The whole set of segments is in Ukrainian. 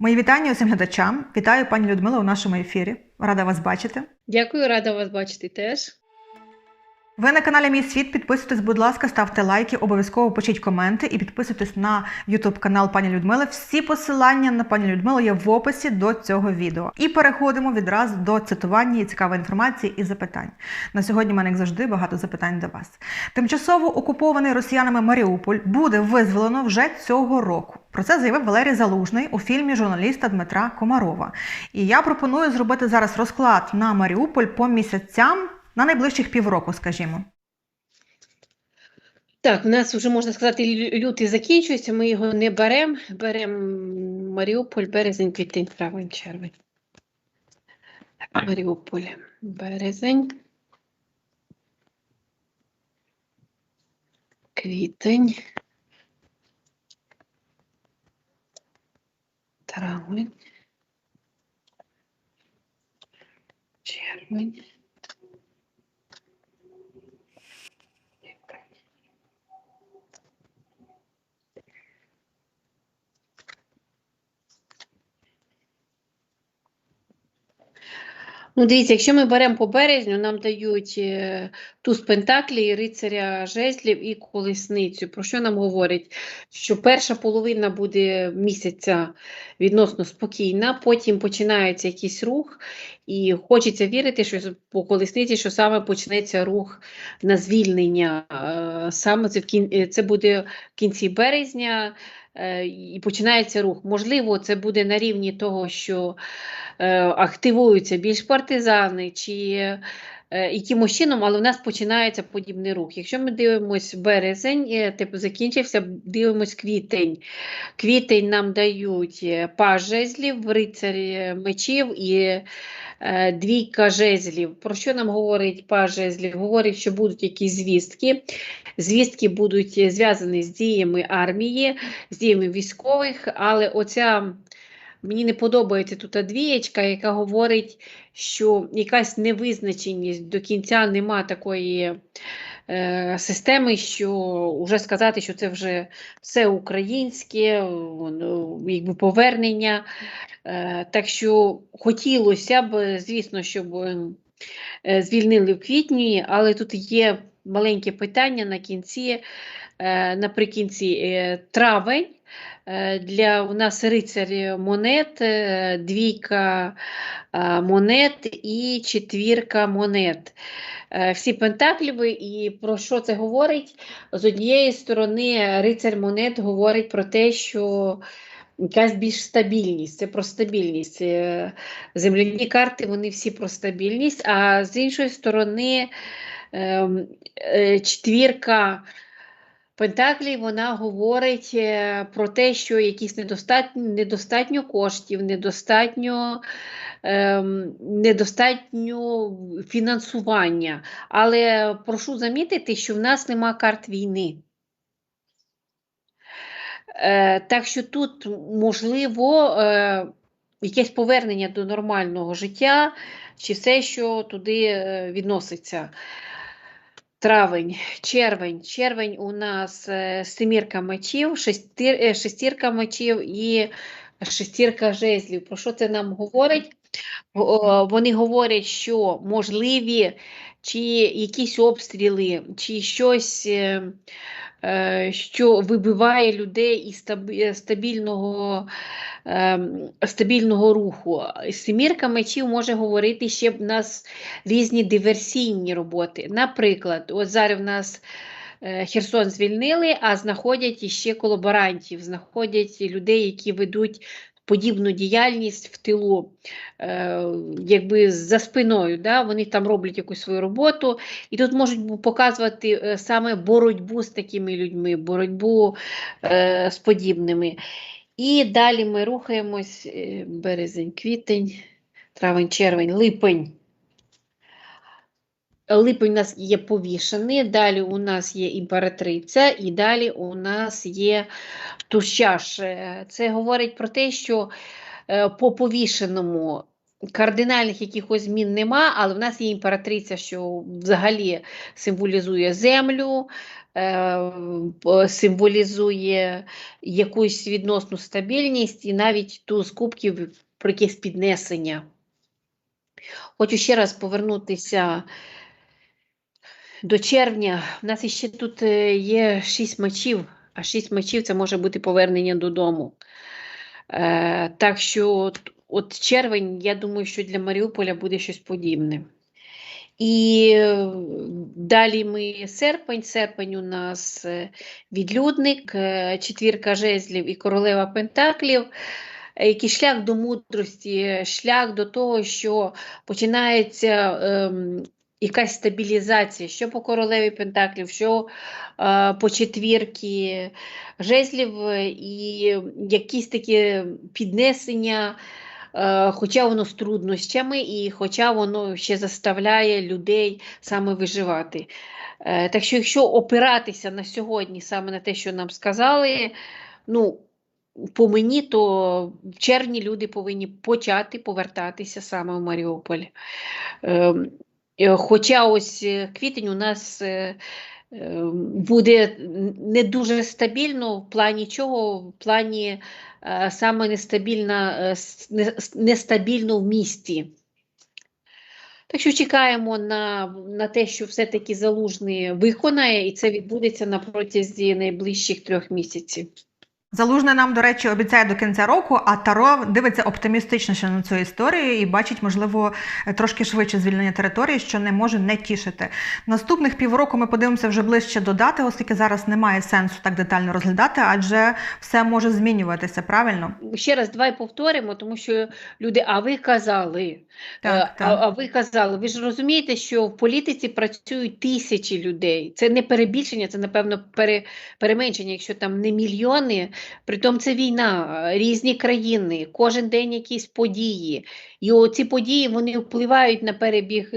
Мої вітання усім глядачам. Вітаю пані Людмила у нашому ефірі. Рада вас бачити. Дякую, рада вас бачити теж. Ви на каналі Мій Світ. Підписуйтесь, будь ласка, ставте лайки, обов'язково пишіть коменти і підписуйтесь на YouTube канал пані Людмили. Всі посилання на пані Людмилу є в описі до цього відео. І переходимо відразу до цитування і цікавої інформації і запитань. На сьогодні в мене, як завжди, багато запитань до вас. Тимчасово окупований росіянами Маріуполь буде визволено вже цього року. Про це заявив Валерій Залужний у фільмі журналіста Дмитра Комарова. І я пропоную зробити зараз розклад на Маріуполь по місяцям на найближчих півроку, скажімо. Так, у нас вже можна сказати, лютий закінчується, ми його не беремо. Беремо Маріуполь, березень, квітень, травень, червень. Маріуполь, березень. Квітень. Травень. Червень. Ну, дивіться, якщо ми беремо по березню, нам дають е, туз Пентаклі, рицаря жезлів і колесницю. Про що нам говорять? Що перша половина буде місяця відносно спокійна, потім починається якийсь рух, і хочеться вірити, що по колесниці, що саме почнеться рух на звільнення. Е, Саме це, в кін... це буде в кінці березня. Е, І починається рух. Можливо, це буде на рівні того, що е, активуються більш партизани чи якимось чином, але в нас починається подібний рух. Якщо ми дивимося березень, е, типу закінчився, дивимось квітень. Квітень нам дають е, паж жезлів, рицар е, мечів і е, двійка жезлів. Про що нам говорить паж жезлів? Говорить, що будуть якісь звістки. Звістки будуть е, зв'язані з діями армії, з діями військових, але оця Мені не подобається тут двієчка, яка говорить, що якась невизначеність до кінця нема такої е, системи, що вже сказати, що це вже все українське, якби повернення. Е, так що хотілося б, звісно, щоб е, звільнили в квітні, але тут є маленьке питання на кінці, е, наприкінці е, травень. Е, Для у нас рицар монет, е, двійка е, монет і четвірка монет. Всі пентакліві, і про що це говорить? З однієї сторони, рицар монет говорить про те, що якась більш стабільність, це про стабільність. Земляні карти вони всі про стабільність, а з іншої сторони, ем, четвірка. Пентаклів вона говорить е, про те, що якісь недостатньо, недостатньо коштів, недостатньо, ем, недостатньо фінансування. Але прошу замітити, що в нас нема карт війни. Е, так що тут можливо е, якесь повернення до нормального життя, чи все, що туди е, відноситься. Травень, червень. Червень у нас е, семірка мечів, е, шестірка мечів і шестірка жезлів. Про що це нам говорить? Вони говорять, що можливі чи якісь обстріли, чи щось, е, е, що вибиває людей із стабільного, ем, стабільного руху. Семірка мечів може говорити ще в нас різні диверсійні роботи. Наприклад, от зараз в нас е, Херсон звільнили, а знаходять іще колаборантів, знаходять людей, які ведуть подібну діяльність в тилу, е, якби за спиною. Да? Вони там роблять якусь свою роботу, і тут можуть показувати е, саме боротьбу з такими людьми, боротьбу е, з подібними. І далі ми рухаємось е, березень, квітень, травень, червень, липень. Липень у нас є повішений, далі у нас є імператриця, і далі у нас є тушаш. Е, Це говорить про те, що е, по повішеному кардинальних якихось змін нема, але в нас є імператриця, що взагалі символізує землю, е, символізує якусь відносну стабільність і навіть ту з кубків про якесь піднесення. Хочу ще раз повернутися до червня. У нас іще тут е, є шість мечів, а шість мечів це може бути повернення додому. Е, так що от, червень, я думаю, що для Маріуполя буде щось подібне. І е, далі ми серпень. Серпень у нас е, відлюдник, четвірка жезлів і королева пентаклів. Який шлях до мудрості, шлях до того, що починається ем, якась стабілізація, що по королеві Пентаклів, що е, по четвірки жезлів, е, і якісь такі піднесення, е, хоча воно з труднощами, і хоча воно ще заставляє людей саме виживати. Е, так що, якщо опиратися на сьогодні саме на те, що нам сказали, ну, по мені, то в червні люди повинні почати повертатися саме в Маріуполь. Е, Хоча ось е, квітень у нас е, буде не дуже стабільно, в плані чого? В плані саме нестабільна, нестабільно в місті. Так що чекаємо на, на те, що все-таки залужний виконає, і це відбудеться на протязі найближчих трьох місяців. Залужний нам, до речі, обіцяє до кінця року, а Таро дивиться оптимістичніше на цю історію і бачить, можливо, трошки швидше звільнення території, що не може не тішити. Наступних півроку ми подивимося вже ближче до дати, оскільки зараз немає сенсу так детально розглядати, адже все може змінюватися, правильно? Ще раз давай повторимо, тому що люди, а ви казали, Так, Е, так. А, а ви казали, ви ж розумієте, що в політиці працюють тисячі людей. Це не перебільшення, це, напевно, пере, переменшення, якщо там не мільйони. Притом це війна, е, різні країни, кожен день якісь події. І оці події вони впливають на перебіг.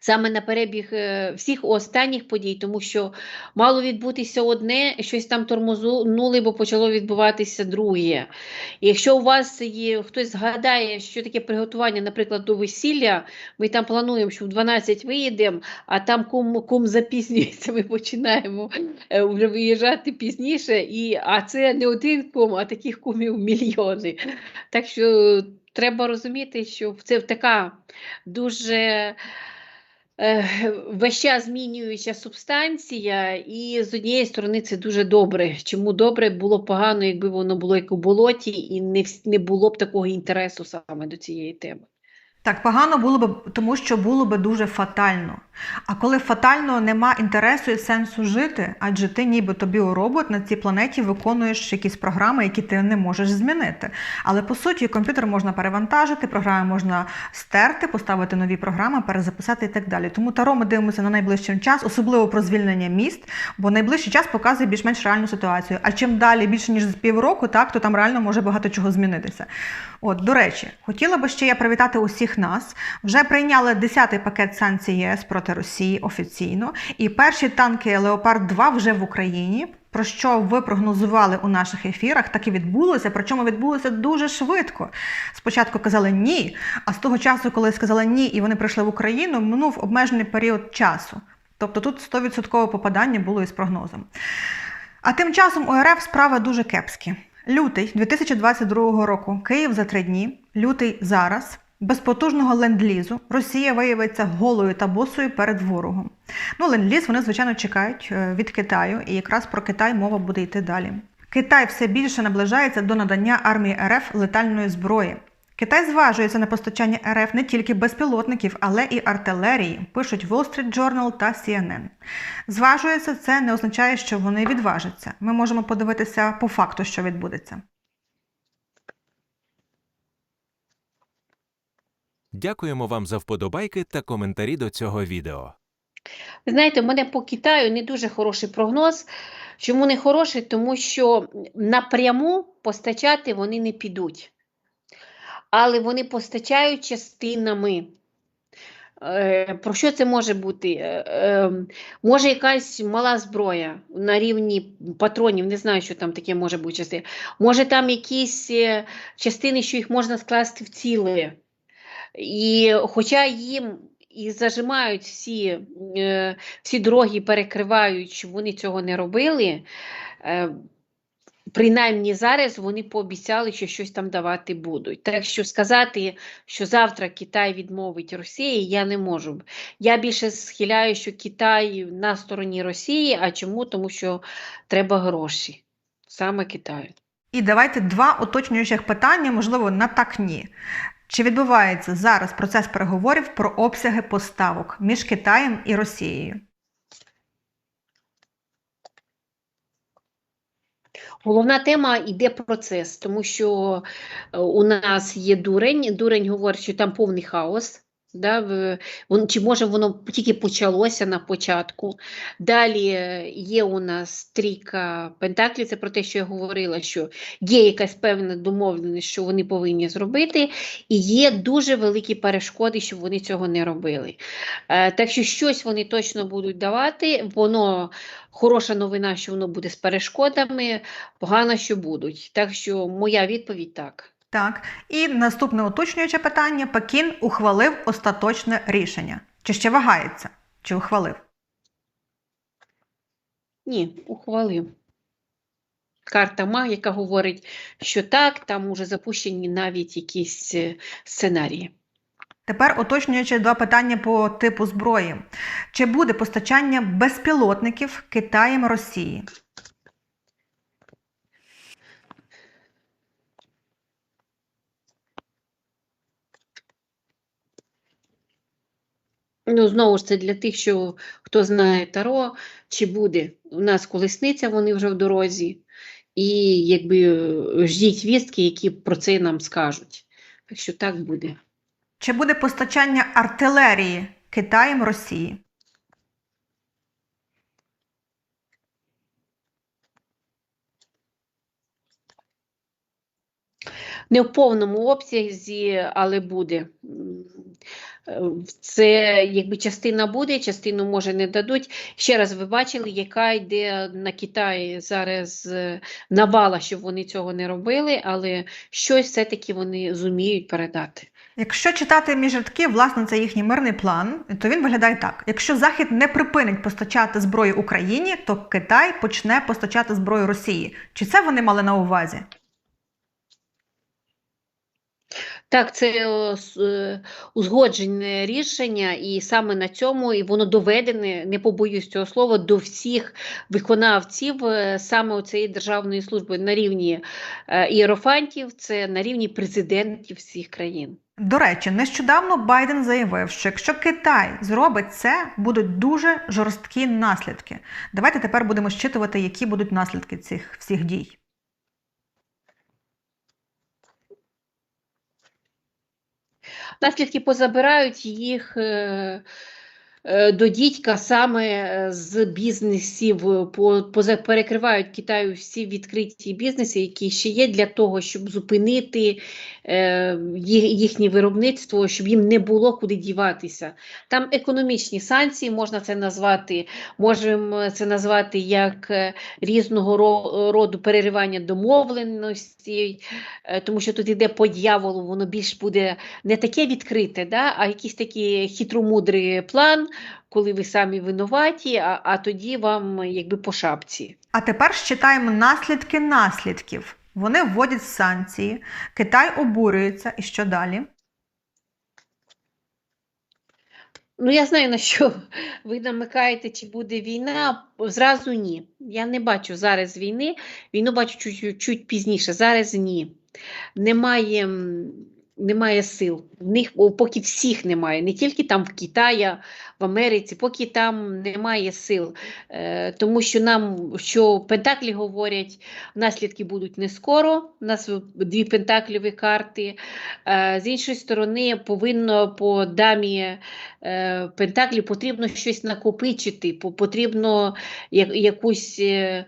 Саме на перебіг е, всіх останніх подій, тому що мало відбутися одне, щось там тормознули, бо почало відбуватися друге. І якщо у вас є хтось згадає, що таке приготування, наприклад, до весілля, ми там плануємо, що в 12 виїдемо, а там кум, кум запізнюється, ми починаємо е, вже виїжджати пізніше, і, а це не один кум, а таких кумів мільйони. Так що треба розуміти, що це така дуже весь час змінююча субстанція, і з однієї сторони це дуже добре. Чому добре було погано, якби воно було як у болоті, і не, не було б такого інтересу саме до цієї теми. Так, погано було б, тому що було б дуже фатально. А коли фатально нема інтересу і сенсу жити, адже ти ніби тобі у робот на цій планеті виконуєш якісь програми, які ти не можеш змінити. Але по суті, комп'ютер можна перевантажити, програми можна стерти, поставити нові програми, перезаписати і так далі. Тому таро ми дивимося на найближчий час, особливо про звільнення міст, бо найближчий час показує більш-менш реальну ситуацію. А чим далі більше ніж з півроку, так то там реально може багато чого змінитися. От, до речі, хотіла би ще я привітати усіх нас. Вже прийняли 10-й пакет санкцій ЄС проти Росії офіційно, і перші танки Леопард 2 вже в Україні. Про що ви прогнозували у наших ефірах, так і відбулося, причому відбулося дуже швидко. Спочатку казали ні, а з того часу, коли сказали ні, і вони прийшли в Україну, минув обмежений період часу. Тобто тут 100% попадання було із прогнозом. А тим часом у РФ справи дуже кепські. Лютий 2022 року Київ за три дні, лютий зараз. Без потужного ленд-лізу Росія виявиться голою та босою перед ворогом. Ну, ленд-ліз вони, звичайно, чекають е, від Китаю, і якраз про Китай мова буде йти далі. Китай все більше наближається до надання армії РФ летальної зброї. Китай зважується на постачання РФ не тільки безпілотників, але і артилерії, пишуть Wall Street Journal та CNN. Зважується, це не означає, що вони відважаться. Ми можемо подивитися по факту, що відбудеться. Дякуємо вам за вподобайки та коментарі до цього відео. Знаєте, у мене по Китаю не дуже хороший прогноз. Чому не хороший? Тому що напряму постачати вони не підуть. Але вони постачають частинами. Е, Про що це може бути? Е, е, Може якась мала зброя на рівні патронів, не знаю, що там таке може бути частини. Може там якісь е, частини, що їх можна скласти в ціле. І хоча їм і зажимають всі, е, всі дороги, перекривають, щоб вони цього не робили, е, принаймні зараз вони пообіцяли, що щось там давати будуть. Так що сказати, що завтра Китай відмовить Росії, я не можу. Я більше схиляю, що Китай на стороні Росії, а чому? Тому що треба гроші. Саме Китаю. І давайте два уточнюючих питання, можливо, на так ні. Чи відбувається зараз процес переговорів про обсяги поставок між Китаєм і Росією? Головна тема йде процес, тому що е, у нас є дурень. Дурень говорить, що там повний хаос. Да, чи може воно тільки почалося на початку. Далі е, є у нас трійка пентаклів, це про те, що я говорила, що є якась певна домовленість, що вони повинні зробити, і є дуже великі перешкоди, щоб вони цього не робили. Е, Так що щось вони точно будуть давати, воно хороша новина, що воно буде з перешкодами, погано, що будуть. Так що моя відповідь так. Так. І наступне уточнююче питання: Пекін ухвалив остаточне рішення. Чи ще вагається? Чи ухвалив? Ні, ухвалив. Карта Маг, яка говорить, що так, там уже запущені навіть якісь е, сценарії. Тепер уточнюючи два питання по типу зброї. Чи буде постачання безпілотників Китаєм Росії? Ну, знову ж це для тих, що хто знає Таро, чи буде. У нас колесниця, вони вже в дорозі, і якби ждіть вістки, які про це нам скажуть. Так що так буде. Чи буде постачання артилерії Китаєм Росії? Не в повному обсязі, але буде. Це якби частина буде, частину може не дадуть. Ще раз ви бачили, яка йде на Китай зараз е, навала, щоб вони цього не робили, але щось все-таки вони зуміють передати. Якщо читати між рядків, власне, це їхній мирний план, то він виглядає так: якщо Захід не припинить постачати зброю Україні, то Китай почне постачати зброю Росії. Чи це вони мали на увазі? Так, це с- е, узгоджене рішення, і саме на цьому і воно доведене, не побоюсь цього слова, до всіх виконавців е, саме цієї державної служби на рівні е, ієрофантів, це на рівні президентів всіх країн. До речі, нещодавно Байден заявив, що якщо Китай зробить це, будуть дуже жорсткі наслідки. Давайте тепер будемо щитувати, які будуть наслідки цих всіх дій. Наслідки позабирають їх е, до дідька саме е, з бізнесів, по, поза, перекривають Китаю всі відкриті бізнеси, які ще є для того, щоб зупинити е, їхнє виробництво, щоб їм не було куди діватися. Там економічні санкції, можна це назвати, можемо це назвати як е, різного роду переривання домовленості, е, тому що тут йде по дьяволу, воно більш буде не таке відкрите, да, а якийсь такий хитромудрий план, коли ви самі винуваті, а, а тоді вам якби по шапці. А тепер считаємо наслідки наслідків. Вони вводять санкції, Китай обурюється, і що далі? Ну, я знаю, на що ви намикаєте, чи буде війна. Зразу ні. Я не бачу зараз війни. Війну бачу чуть, чуть пізніше. Зараз ні. Немає, немає сил. В них, поки всіх немає, не тільки там в Китаї, в Америці, поки там немає сил. Е, тому що нам, що Пентаклі говорять, наслідки будуть не скоро. У нас дві пентакліві карти. Е, з іншої сторони, повинно по дамі е, Пентаклі потрібно щось накопичити, потрібно якусь. е,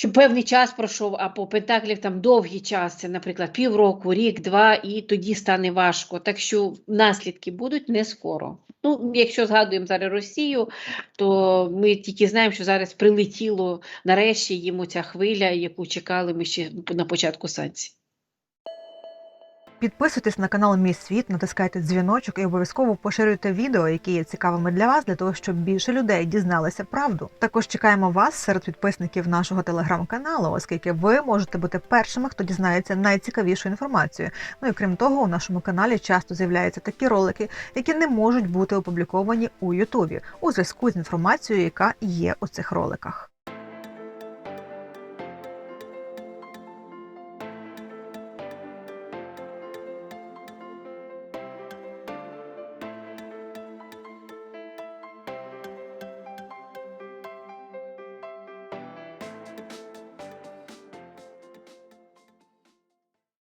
що певний час пройшов, а по пентаклів там довгий час, це, наприклад, півроку, рік, два, і тоді стане важко. Так що наслідки будуть не скоро. Ну, якщо згадуємо зараз Росію, то ми тільки знаємо, що зараз прилетіло нарешті їм ця хвиля, яку чекали ми ще на початку санкцій. Підписуйтесь на канал Мій Світ, натискайте дзвіночок і обов'язково поширюйте відео, які є цікавими для вас, для того, щоб більше людей дізналися правду. Також чекаємо вас серед підписників нашого телеграм-каналу, оскільки ви можете бути першими, хто дізнається найцікавішу інформацію. Ну і крім того, у нашому каналі часто з'являються такі ролики, які не можуть бути опубліковані у Ютубі у зв'язку з інформацією, яка є у цих роликах.